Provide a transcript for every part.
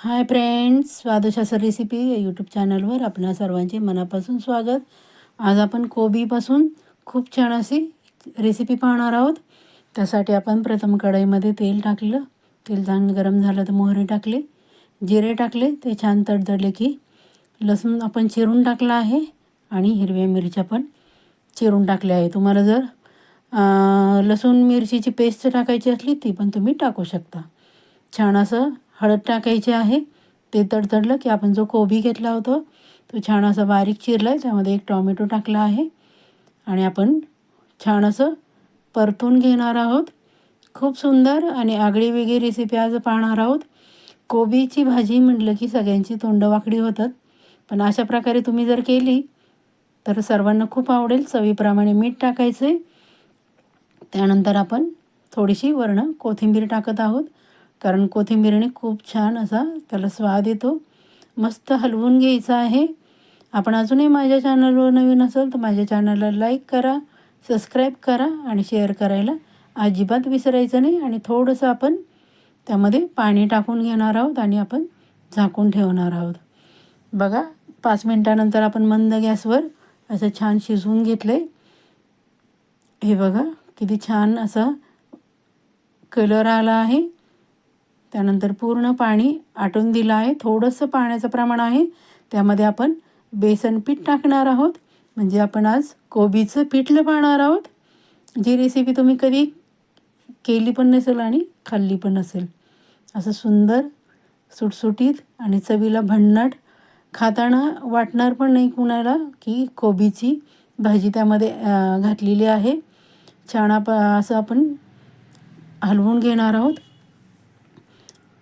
हाय friends Swadshastra recipe या YouTube चॅनलवर आपणा सर्वांचे मनापासून स्वागत. आज आपण कोबीपासून खूप छान अशी रेसिपी पाहणार आहोत. त्यासाठी आपण प्रथम कढईमध्ये तेल टाकलं. तेल छान गरम झालं तर मोहरी टाकले. जिरे टाकले ते छान तडतडले की लसूण आपण चिरून टाकला आहे आणि हिरव्या मिरच्या पण चिरून टाकल्या आहे तुम्हाला जर लसूण मिरचीची पेस्ट टाकायची असली ती पण तुम्ही टाकू शकता. छान असं हळद टाकायची आहे. ते तडतडलं की आपण जो कोबी घेतला होता तो छान असा बारीक चिरला आहे त्यामध्ये एक टॉमॅटो टाकला आहे. आणि आपण छान असं परतून घेणार आहोत. खूप सुंदर आणि आगळी वेगळी रेसिपी आज पाहणार आहोत. कोबीची भाजी म्हटलं की सगळ्यांची तोंड वाकडी होतात. पण अशा प्रकारे तुम्ही जर केली तर सर्वांना खूप आवडेल. चवीप्रमाणे मीठ टाकायचं आहे त्यानंतर आपण थोडीशी वर्ण कोथिंबीर टाकत आहोत. कारण कोथिंबीरने खूप छान असा त्याला स्वाद येतो. मस्त हलवून घ्यायचं आहे. आपण अजूनही माझ्या चॅनलवर नवीन असेल तर माझ्या चॅनलला लाईक करा सबस्क्राईब करा आणि शेअर करायला अजिबात विसरायचं नाही आणि थोडंसं आपण त्यामध्ये पाणी टाकून घेणार आहोत आणि आपण झाकून ठेवणार आहोत. बघा पाच मिनटानंतर आपण मंद गॅसवर असं छान शिजवून घेतलं आहे हे बघा किती छान असा कलर आला आहे. त्यानंतर पूर्ण पाणी आटून दिलं आहे. थोडंसं पाण्याचं प्रमाण आहे. त्यामध्ये आपण बेसन पीठ टाकणार आहोत. म्हणजे आपण आज कोबीचं पिठलं पाहणार आहोत. जी रेसिपी तुम्ही कधी केली पण नसेल आणि खाल्ली पण नसेल. असं सुंदर सुटसुटीत आणि चवीला भन्नाट खाताना वाटणार पण नाही कुणाला की कोबीची भाजी त्यामध्ये घातलेली आहे. छान आप असं आपण हलवून घेणार आहोत.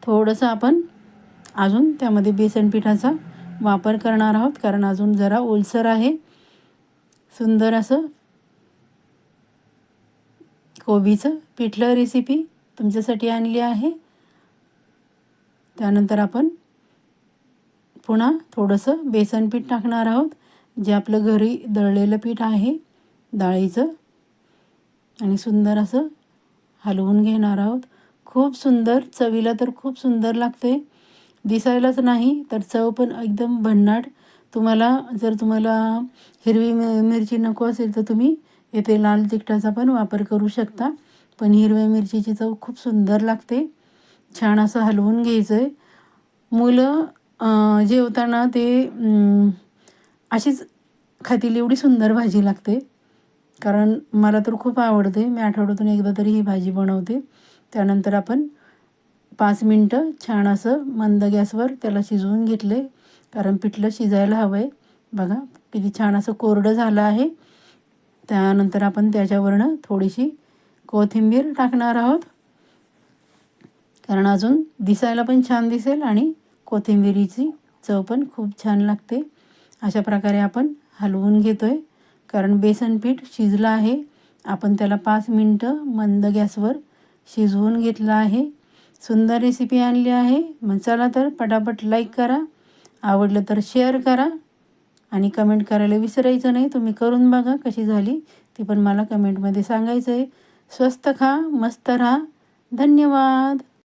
थोडंसं आपण अजून त्यामध्ये बेसन पिठाचा वापर करणार आहोत. कारण अजून जरा ओलसर आहे. सुंदर असं कोबीचं पिठलं रेसिपी तुमच्यासाठी आणली आहे. त्यानंतर आपण पुन्हा थोडंसं बेसन पीठ टाकणार आहोत. जे आपलं घरी दळलेलं पीठ आहे डाळीचं. आणि सुंदर असं हलवून घेणार आहोत. खूप सुंदर चवीला तर खूप सुंदर लागते. दिसायलाच नाही तर चव पण एकदम भन्नाट. तुम्हाला जर तुम्हाला हिरवी मिरची नको असेल तर तुम्ही येथे लाल तिखटाचा पण वापर करू शकता. पण हिरव्या मिरचीची चव खूप सुंदर लागते. छान असं हलवून घ्यायचं आहे मुलं जेवताना ते अशीच खातील एवढी सुंदर भाजी लागते. कारण मला तर खूप आवडते. मी आठवड्यातून एकदा तरी ही भाजी बनवते. त्यानंतर आपण पाच मिनटं छान असं मंद गॅसवर त्याला शिजवून घेतले. कारण पिठलं शिजायला हवं आहे बघा किती छान असं कोरडं झालं आहे. त्यानंतर आपण त्याच्यावरनं थोडीशी कोथिंबीर टाकणार आहोत. कारण अजून दिसायला पण छान दिसेल आणि कोथिंबिरीची चव पण खूप छान लागते. अशा प्रकारे आपण हलवून घेतो आहे कारण बेसन पीठ शिजलं आहे. आपण त्याला पाच मिनटं मंद गॅसवर शिजवून घेतलं आहे. सुंदर रेसिपी आणली आहे. मग चला तर पटापट लाईक करा. आवडलं तर शेअर करा. आणि कमेंट करायला विसरायचं नाही. तुम्ही करून बघा कशी झाली. ती पण मला कमेंटमध्ये सांगायचं आहे स्वस्त खा मस्त राहा. धन्यवाद.